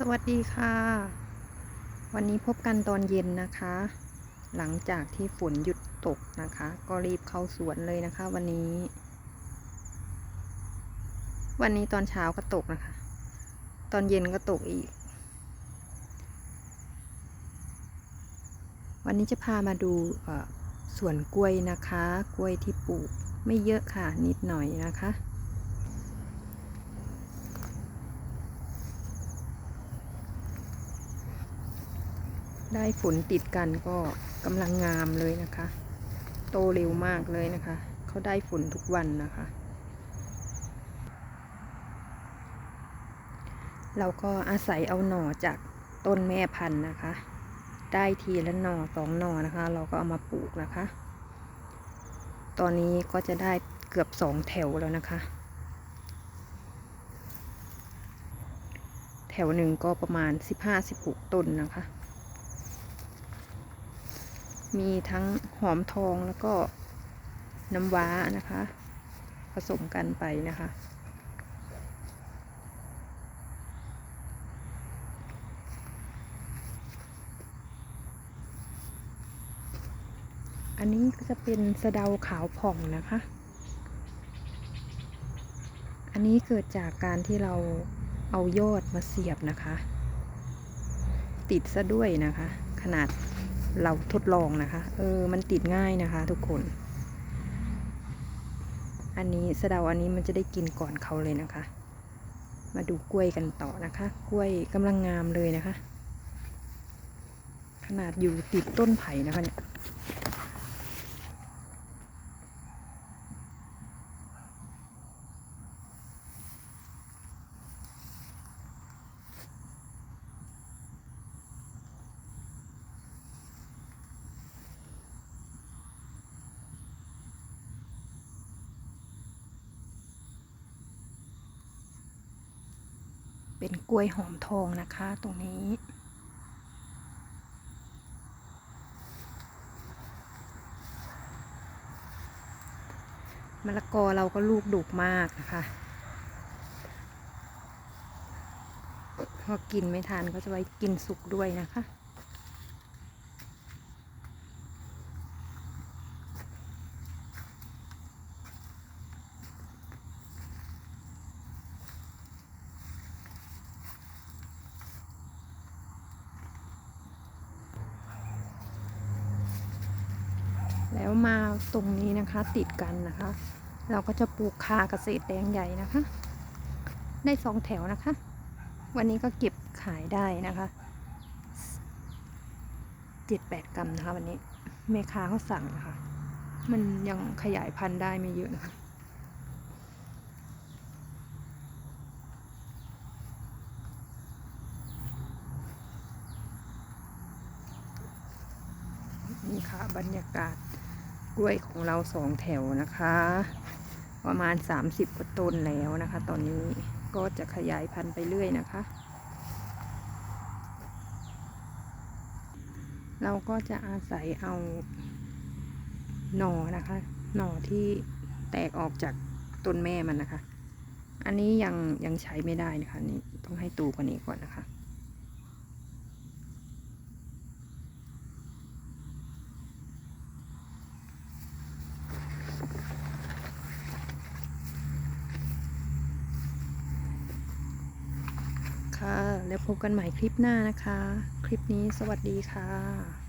สวัสดีค่ะ วันนี้พบกันตอนเย็นนะคะ หลังจากที่ฝนหยุดตกนะคะ ก็รีบเข้าสวนเลยนะคะ วันนี้ วันนี้ตอนเช้าก็ตกนะคะ ตอนเย็นก็ตกอีก วันนี้จะพามาดูสวนกล้วยนะคะ กล้วยที่ปลูกไม่เยอะค่ะนิดหน่อยนะคะ ได้ฝนติดกันก็กำลังงามเลยนะคะ โตเร็วมากเลยนะคะ เขาได้ฝนทุกวันนะคะ เราก็อาศัยเอาหน่อจากต้นแม่พันธุ์นะคะ ได้ทีละหน่อสองหน่อนะคะ เราก็เอามาปลูกนะคะ ตอนนี้ก็จะได้เกือบสองแถวแล้วนะคะ แถวหนึ่งก็ประมาณ 15-16 ต้นนะคะ มีทั้งหอมทองแล้วก็น้ำว้านะคะ ผสมกันไปนะคะ อันนี้ก็จะเป็นสะเดาขาวผ่องนะคะ อันนี้เกิดจากการที่เราเอายอดมาเสียบนะคะ ติดซะด้วยนะคะ ขนาด เราทดลองนะคะ เออ มันติดง่ายนะคะทุกคน อันนี้สะเดาอันนี้มันจะได้กินก่อนเขาเลยนะคะ มาดูกล้วยกันต่อนะคะ กล้วยกำลังงามเลยนะคะ ขนาดอยู่ติดต้นไผ่นะคะเนี่ย เป็นกล้วยหอมทองนะคะตรงนี้ มะละกอเราก็ลูกดุกมากนะคะพอกินไม่ทานก็จะไว้กินสุกด้วยนะคะ แล้วมาตรงนี้นะคะติดกันนะคะ เราก็จะปลูกคาเกษตรแดงใหญ่นะคะ ได้สองแถวนะคะ วันนี้ก็เก็บขายได้นะคะเจ็ดแปดกรัมนะคะวันนี้แม่ค้าเขาสั่งนะคะ มันยังขยายพันธุ์ได้ไม่เยอะนะคะนี่ค่ะบรรยากาศ กล้วยของเราสองแถวนะคะ ประมาณ 30กว่าต้นแล้วนะคะ ตอนนี้ก็จะขยายพันธุ์ไปเรื่อยนะคะ เราก็จะอาศัยเอาหน่อนะคะ หน่อที่แตกออกจากต้นแม่มันนะคะ อันนี้ยังยังใช้ไม่ได้นะคะนี่ต้องให้ตูกว่านี้ก่อนนะคะค่ะ แล้วพบกันใหม่คลิปหน้านะคะ คลิปนี้สวัสดีค่ะ